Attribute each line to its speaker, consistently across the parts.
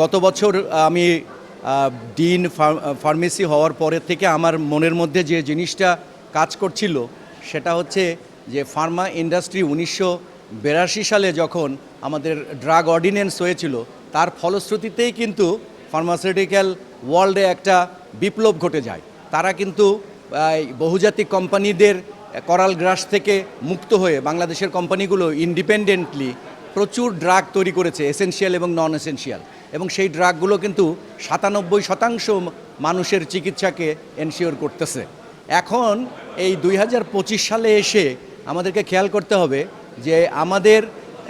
Speaker 1: গত বছর আমি ডিন ফার্মেসি হওয়ার পরের থেকে আমার মনের মধ্যে যে জিনিসটা কাজ করছিল, সেটা হচ্ছে যে ফার্মা ইন্ডাস্ট্রি উনিশশো বিরাশি সালে যখন আমাদের ড্রাগ অর্ডিন্যান্স হয়েছিল, তার ফলশ্রুতিতেই কিন্তু ফার্মাসিউটিক্যাল ওয়ার্ল্ডে একটা বিপ্লব ঘটে যায়। তারা কিন্তু বহুজাতিক কোম্পানিদের করাল গ্রাস থেকে মুক্ত হয়ে বাংলাদেশের কোম্পানিগুলো ইন্ডিপেন্ডেন্টলি প্রচুর ড্রাগ তৈরি করেছে এসেনশিয়াল এবং নন এসেনশিয়াল এবং সেই ড্রাগগুলো কিন্তু সাতানব্বই শতাংশ মানুষের চিকিৎসাকে এনশিওর করতেছে। এখন এই দুই হাজার পঁচিশ সালে এসে আমাদেরকে খেয়াল করতে হবে যে আমাদের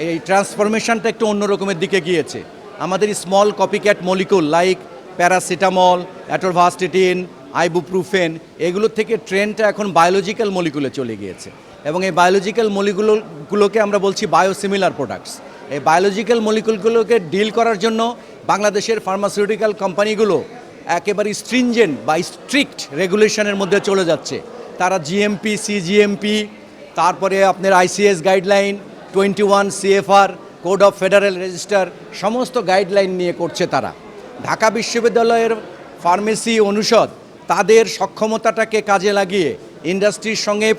Speaker 1: এই ট্রান্সফরমেশনটা একটু অন্য রকমের দিকে গিয়েছে। আমাদের small copycat molecule like paracetamol atorvastatin ibuprofen এগুলোর থেকে ট্রেনটা এখন বায়োলজিক্যাল মলিকুলে চলে গিয়েছে। এবং এই বায়োলজিক্যাল মলিকুলগুলোকে আমরা বলছি বায়োসিমিলার প্রোডাক্টস এই বায়োলজিক্যাল মলিকুলগুলোকে ডিল করার জন্য বাংলাদেশের ফার্মাসিউটিক্যাল কোম্পানিগুলো একেবারে স্ট্রিনজেন্ট বা স্ট্রিক্ট রেগুলেশনের মধ্যে চলে যাচ্ছে তারা জিএমপি সিজিএমপি তারপরে আপনার ICS guideline twenty one CFR code of federal register সমস্ত গাইডলাইন নিয়ে করছে তারা ঢাকা বিশ্ববিদ্যালয়ের ফার্মেসি অনুষদ তাদের সক্ষমতাটাকে কাজে লাগিয়ে ইন্ডাস্ট্রির সঙ্গে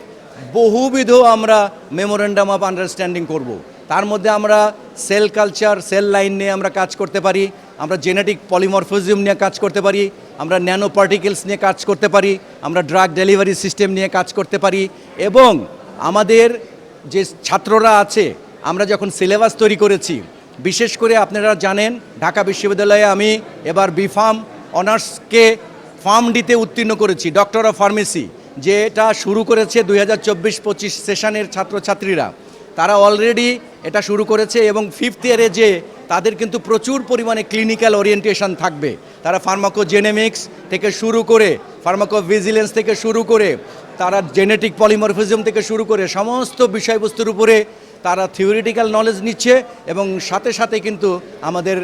Speaker 1: বহুবিধ আমরা মেমোরেন্ডাম অফ আন্ডারস্ট্যান্ডিং করব। তার মধ্যে আমরা সেল কালচার, সেল লাইন নিয়ে আমরা কাজ করতে পারি, আমরা জেনেটিক পলিমরফিজম নিয়ে কাজ করতে পারি, আমরা ন্যানো পার্টিকেলস নিয়ে কাজ করতে পারি, আমরা ড্রাগ ডেলিভারি সিস্টেম নিয়ে কাজ করতে পারি এবং আমাদের যে ছাত্ররা আছে, আমরা যখন সিলেবাস তৈরি করেছি, বিশেষ করে আপনারা জানেন, ঢাকা বিশ্ববিদ্যালয়ে আমি এবার বিফার্ম অনার্সকে ফার্ম ডিতে উত্তীর্ণ করেছি ডক্টর অফ ফার্মেসি যেটা শুরু করেছে দুই হাজার চব্বিশ পঁচিশ সেশনের ছাত্রছাত্রীরা। তারা অলরেডি এটা শুরু করেছে এবং ফিফথ ইয়ারে যে তাদের কিন্তু প্রচুর পরিমাণে ক্লিনিক্যাল ওরিয়েন্টেশন থাকবে। তারা ফার্মাকো জেনেমিক্স থেকে শুরু করে ফার্মাকো ভিজিলেন্স থেকে শুরু করে, তারা জেনেটিক পলিমরফিজম থেকে শুরু করে, সমস্ত বিষয়বস্তুর উপরে তারা থিওরিটিক্যাল নলেজ নিচ্ছে এবং সাথে সাথে কিন্তু আমাদের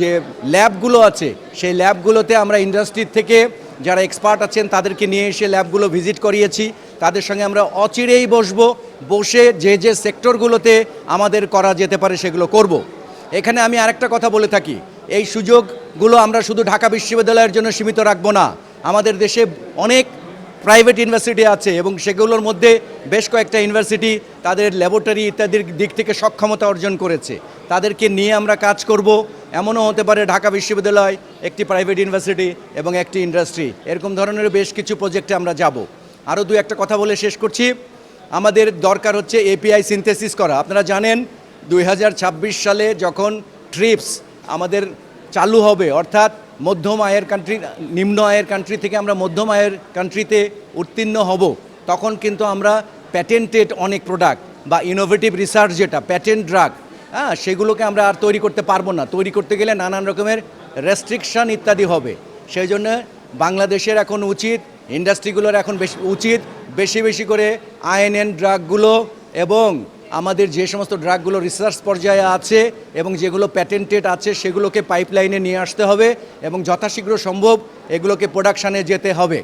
Speaker 1: যে ল্যাবগুলো আছে, সেই ল্যাবগুলোতে আমরা ইন্ডাস্ট্রির থেকে যারা এক্সপার্ট আছেন তাদেরকে নিয়ে এসে ল্যাবগুলো ভিজিট করিয়েছি তাদের সঙ্গে আমরা অচিরেই বসবো, বসে যে যে সেক্টরগুলোতে আমাদের করা যেতে পারে সেগুলো করব। এখানে আমি আরেকটা কথা বলে থাকি, এই সুযোগগুলো আমরা শুধু ঢাকা বিশ্ববিদ্যালয়ের জন্য সীমিত রাখব না, আমাদের দেশে অনেক প্রাইভেট ইউনিভার্সিটি আছে এবং সেগুলোর মধ্যে বেশ কয়েকটা ইউনিভার্সিটি তাদের ল্যাবরেটরি ইত্যাদির দিক থেকে সক্ষমতা অর্জন করেছে। তাদেরকে নিয়ে আমরা কাজ করব। এমনও হতে পারে ঢাকা বিশ্ববিদ্যালয় একটি প্রাইভেট ইউনিভার্সিটি এবং একটি ইন্ডাস্ট্রি। এরকম ধরনের বেশ কিছু প্রজেক্টে আমরা যাব। আরও দু একটা কথা বলে শেষ করছি। আমাদের দরকার হচ্ছে এপিআই সিনথেসিস করা। আপনারা জানেন দু হাজার ছাব্বিশ সালে যখন ট্রিপস আমাদের চালু হবে, অর্থাৎ মধ্যম আয়ের কান্ট্রি নিম্ন আয়ের কান্ট্রি থেকে আমরা মধ্যম আয়ের কান্ট্রিতে উত্তীর্ণ হব, তখন কিন্তু আমরা প্যাটেন্টেড অনেক প্রোডাক্ট বা ইনোভেটিভ রিসার্চ যেটা প্যাটেন্ট ড্রাগ হ্যাঁ সেগুলোকে আমরা আর তৈরি করতে পারব না। তৈরি করতে গেলে নানান রকমের রেস্ট্রিকশন ইত্যাদি হবে। সেই জন্য বাংলাদেশের এখন উচিত ইন্ডাস্ট্রিগুলোর এখন বেশি, উচিত বেশি বেশি করে আইএনএন ড্রাগগুলো এবং আমাদের যে সমস্ত ড্রাগগুলো রিসার্চ পর্যায়ে আছে এবং যেগুলো প্যাটেন্টেড আছে, সেগুলোকে পাইপলাইনে নিয়ে আসতে হবে এবং যথাশীঘ্র সম্ভব এগুলোকে প্রোডাকশানে যেতে হবে।